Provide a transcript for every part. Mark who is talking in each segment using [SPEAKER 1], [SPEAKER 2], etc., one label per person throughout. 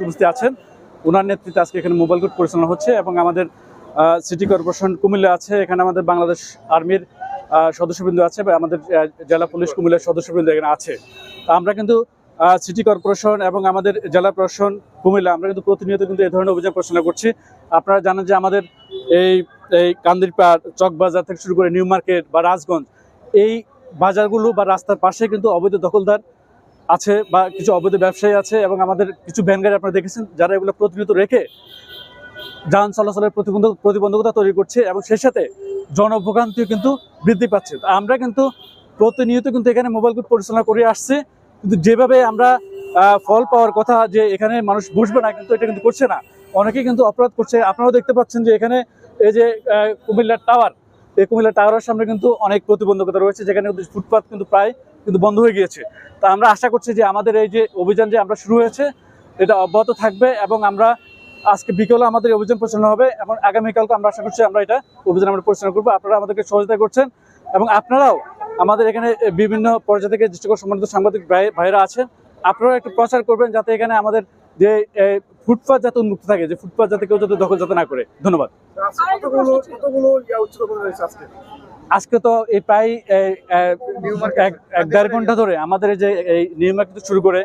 [SPEAKER 1] নেতৃত্বে আছেন। ওনার নেতৃত্বে আজকে এখানে মোবাইল কোর্ট পরিচালনা হচ্ছে এবং আমাদের সিটি কর্পোরেশন কুমিল্লা আছে, এখানে আমাদের বাংলাদেশ আর্মির সদস্যবৃন্দ আছে বা আমাদের জেলা পুলিশ কুমিল্লার সদস্যবৃন্দ এখানে আছে। আমরা কিন্তু সিটি কর্পোরেশন এবং আমাদের জেলা প্রশাসন কুমিল্লা, আমরা কিন্তু প্রতিনিয়ত কিন্তু এই ধরনের অভিযান পরিচালনা করছি। আপনারা জানেন যে আমাদের এই এই কান্দিরপাড়, চকবাজার থেকে শুরু করে নিউ মার্কেট বা রাজগঞ্জ, এই বাজারগুলো বা রাস্তার পাশে কিন্তু অবৈধ দখলদার আছে বা কিছু অবৈধ ব্যবসায়ী আছে এবং আমাদের কিছু ভ্যান গাড়ি আপনারা দেখেছেন, যারা এগুলো প্রতিনিয়ত রেখে যান চলাচলের প্রতিবন্ধক, প্রতিবন্ধকতা তৈরি করছে এবং সেই সাথে জনভোগান্তিও কিন্তু বৃদ্ধি পাচ্ছে। আমরা কিন্তু প্রতিনিয়ত কিন্তু এখানে মোবাইল কোর্ট পরিচালনা করে আসছে, কিন্তু যেভাবে আমরা ফল পাওয়ার কথা যে এখানে মানুষ বসবে না, কিন্তু এটা কিন্তু করছে না। অনেকে কিন্তু অপরাধ করছে। আপনারাও দেখতে পাচ্ছেন যে এখানে এই যে কুমিল্লার টাওয়ার, এই কুমিল্লার টাওয়ারের সামনে কিন্তু অনেক প্রতিবন্ধকতা রয়েছে, যেখানে ফুটপাথ কিন্তু প্রায় কিন্তু বন্ধ হয়ে গিয়েছে। তা আমরা আশা করছি যে আমাদের এই যে অভিযান যে আমরা শুরু হয়েছে, এটা অব্যাহত থাকবে এবং আমরা আজকে বিকেলে আমাদের অভিযান পরিচালনা হবে এবং আগামীকালকে আমরা আশা করছি আমরা এটা অভিযান আমরা পরিচালনা করব। আপনারা আমাদেরকে সহযোগিতা করছেন এবং আপনারাও আমাদের এখানে বিভিন্ন পর্যায় থেকে যে সকল সম্মানিত সাংবাদিক ভাই- ভাইরা আছেন, আপনারাও একটু প্রচার করবেন যাতে এখানে আমাদের যে ফুটপাথ যাতে উন্মুক্ত থাকে, যে ফুটপাথ যাতে কেউ যাতে দখল যাতে না করে। ধন্যবাদ।
[SPEAKER 2] আজকে
[SPEAKER 1] তো এই প্রায় এক- এক দেড় ঘণ্টা ধরে আমাদের এই যে এই নিউ মার্কেট শুরু করে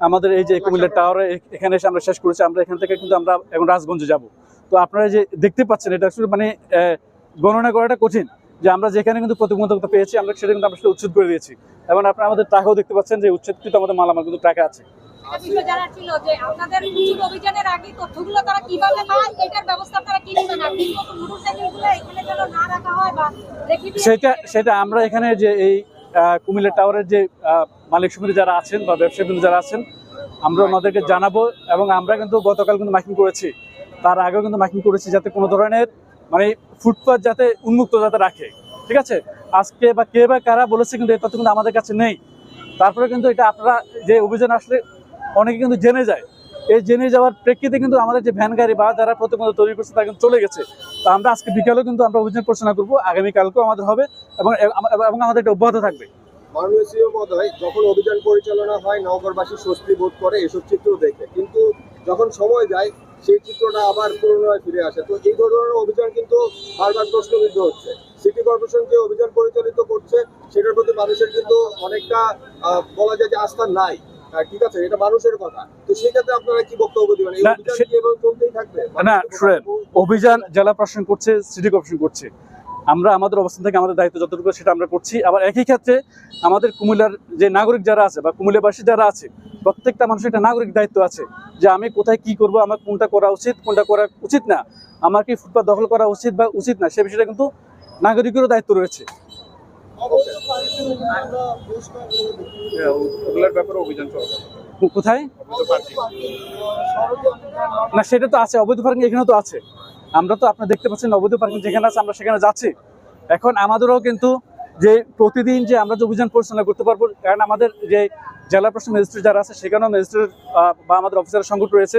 [SPEAKER 1] আমাদের এই যে কুমিল্লার টাওয়ারে এখানে এসে আমরা শেষ করেছি আমরা এখান থেকে কিন্তু আমরা এখন রাজগঞ্জে যাব। তো আপনারা যে দেখতে পাচ্ছেন এটা আসলে মানে গণনা করাটা কঠিন যে আমরা যেখানে কিন্তু প্রতিবন্ধকতা পেয়েছি আমরা সেটা কিন্তু আমরা সেটা উচ্ছেদ করে দিয়েছি। এবং আপনারা আমাদের টাকাও দেখতে পাচ্ছেন যে উচ্ছেদকৃত আমাদের মালামাল কিন্তু টাকা আছে।
[SPEAKER 3] অভিযানের আগে তথ্যগুলো তারা কীভাবে পায় এটার ব্যবস্থা আপনারা কি নেবেন? আর মতো মোটরসাইকেলগুলো এখানে যেন না
[SPEAKER 1] সেটা সেটা আমরা এখানে যে এই কুমিল্লা টাওয়ারের যে মালিক সমিতি যারা আছেন বা ব্যবসায়ী বৃন্দ যারা আছেন আমরা ওনাদেরকে জানাব এবং আমরা কিন্তু গতকাল কিন্তু মাইকিং করেছি। তার আগেও কিন্তু মাইকিং করেছি যাতে কোনো ধরনের মানে ফুটপাথ যাতে উন্মুক্ত যাতে রাখে। ঠিক আছে? আজকে বা কে বা কারা বলেছে কিন্তু তথ্য কিন্তু আমাদের কাছে নেই। তারপরে কিন্তু এটা আপনারা যে অভিযান আসলে অনেকে কিন্তু জেনে যায়। এই জেনে যাওয়ার প্রেক্ষিতে কিন্তু আমাদের যে ভ্যান গাড়ি বা যারা প্রতিবন্ধ তৈরি করছে তারা কিন্তু চলে গেছে। তো আমরা আজকে বিকালেও কিন্তু আমরা অভিযান পরিচালনা করব, আগামীকালকেও আমাদের হবে এবং এবং আমাদের এটা অব্যাহত থাকবে।
[SPEAKER 2] যখন অভিযান পরিচালনা হয় স্বস্তি বোধ এসব চিত্র কিন্তু যখন সময় সেই চিত্রটা আবার ফিরে আসে। তো এই ধরনের অভিযান কিন্তু হচ্ছে। সিটি কর্পোরেশন অভিযান পরিচালিত করছে, সেটার প্রতি মানুষের কিন্তু অনেকটা বলা যায় যে আস্থা নাই। ঠিক আছে এটা মানুষের কথা। তো সেই ক্ষেত্রে আপনারা কি বক্তব্য দিবেন?
[SPEAKER 1] না,
[SPEAKER 2] অভিযান
[SPEAKER 1] শুনেন জেলা প্রশাসন করছে সিটি কর্পোরেশন করছে। আমরা আমাদের অবস্থান থেকে আমাদের দায়িত্ব যতটুকু সেটা আমরা করছি। আবার একই ক্ষেত্রে আমাদের কুমিল্লার যে নাগরিক যারা আছে বা কুমিল্লাবাসী যারা আছে প্রত্যেকটা মানুষের একটা নাগরিক দায়িত্ব আছে যে আমি কোথায় কি করব আমার কোনটা করা উচিত কোনটা করা উচিত না। আমার কি ফুটপাথ দখল করা উচিত বা উচিত না সে বিষয়টা কিন্তু নাগরিকেরও দায়িত্ব রয়েছে।
[SPEAKER 2] ওগুলোর ব্যাপারে অভিযান চলবে
[SPEAKER 1] কো- কোথায়? না সেটা তো আছে অবৈধ পার্কিং এখানে তো আছে। আমরা তো আপনি দেখতে পাচ্ছেন অবৈধ পার্কিং যেখানে আছে আমরা সেখানে যাচ্ছি। এখন আমাদেরও কিন্তু যে প্রতিদিন যে আমরা যে অভিযান পরিচালনা করতে পারব কারণ আমাদের যে জেলা প্রশাসন ম্যাজিস্ট্রেট যারা আছে সেখানেও ম্যাজিস্ট্রেট বা আমাদের অফিসারের সংকট রয়েছে।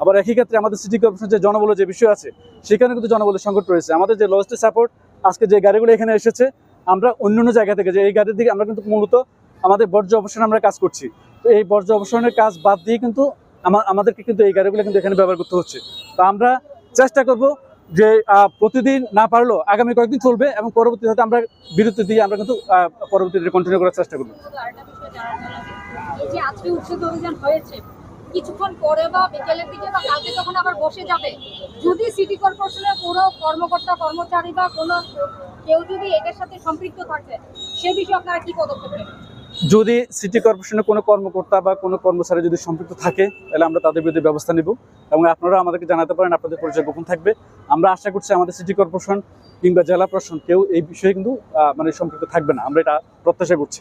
[SPEAKER 1] আবার একই ক্ষেত্রে আমাদের সিটি কর্পোরেশন যে জনবলের যে বিষয় আছে সেখানে কিন্তু জনবলের সংকট রয়েছে। আমাদের যে লজিস্টিক সাপোর্ট আজকে যে গাড়িগুলো এখানে এসেছে আমরা অন্য অন্য জায়গা থেকে, যে এই গাড়ির দিকে আমরা কিন্তু মূলত আমাদের বর্জ্য অবসানে আমরা কাজ করছি। তো এই বর্জ্য অবসানের কাজ বাদ দিয়ে কিন্তু আমা- আমাদেরকে কিন্তু এই গাড়িগুলো কিন্তু এখানে ব্যবহার করতে হচ্ছে। তো আমরা চেষ্টা করব যে প্রতিদিন না পারলেও আগামী কয়েকদিন চলবে এবং পরবর্তী হয়তো আমরা বিরতি দিয়ে আমরা কিন্তু পরবর্তীতে কন্টিনিউ করার চেষ্টা করব।
[SPEAKER 3] কিছুক্ষণ পরে বা বিকেলের দিকে বা কালকে আবার বসে যাবে। যদি সিটি কর্পোরেশনের কর্মকর্তা, কর্মচারী বা কোনো কেউ যদি এটার সাথে সম্পৃক্ত থাকে, সে বিষয়ে আপনারা কি পদক্ষেপ
[SPEAKER 1] যদি সিটি কর্পোরেশনের কোনো কর্মকর্তা বা কোনো কর্মচারী যদি সম্পৃক্ত থাকে, তাহলে আমরা তাদের বিরুদ্ধে ব্যবস্থা নিব এবং আপনারা আমাদেরকে জানাতে পারেন, আপনাদের পরিচয় গোপন থাকবে। আমরা আশা করছি আমাদের সিটি কর্পোরেশন কিংবা জেলা প্রশাসন কেউ এই বিষয়ে কিন্তু মানে সম্পৃক্ত থাকবে না। আমরা এটা প্রত্যাশা করছি।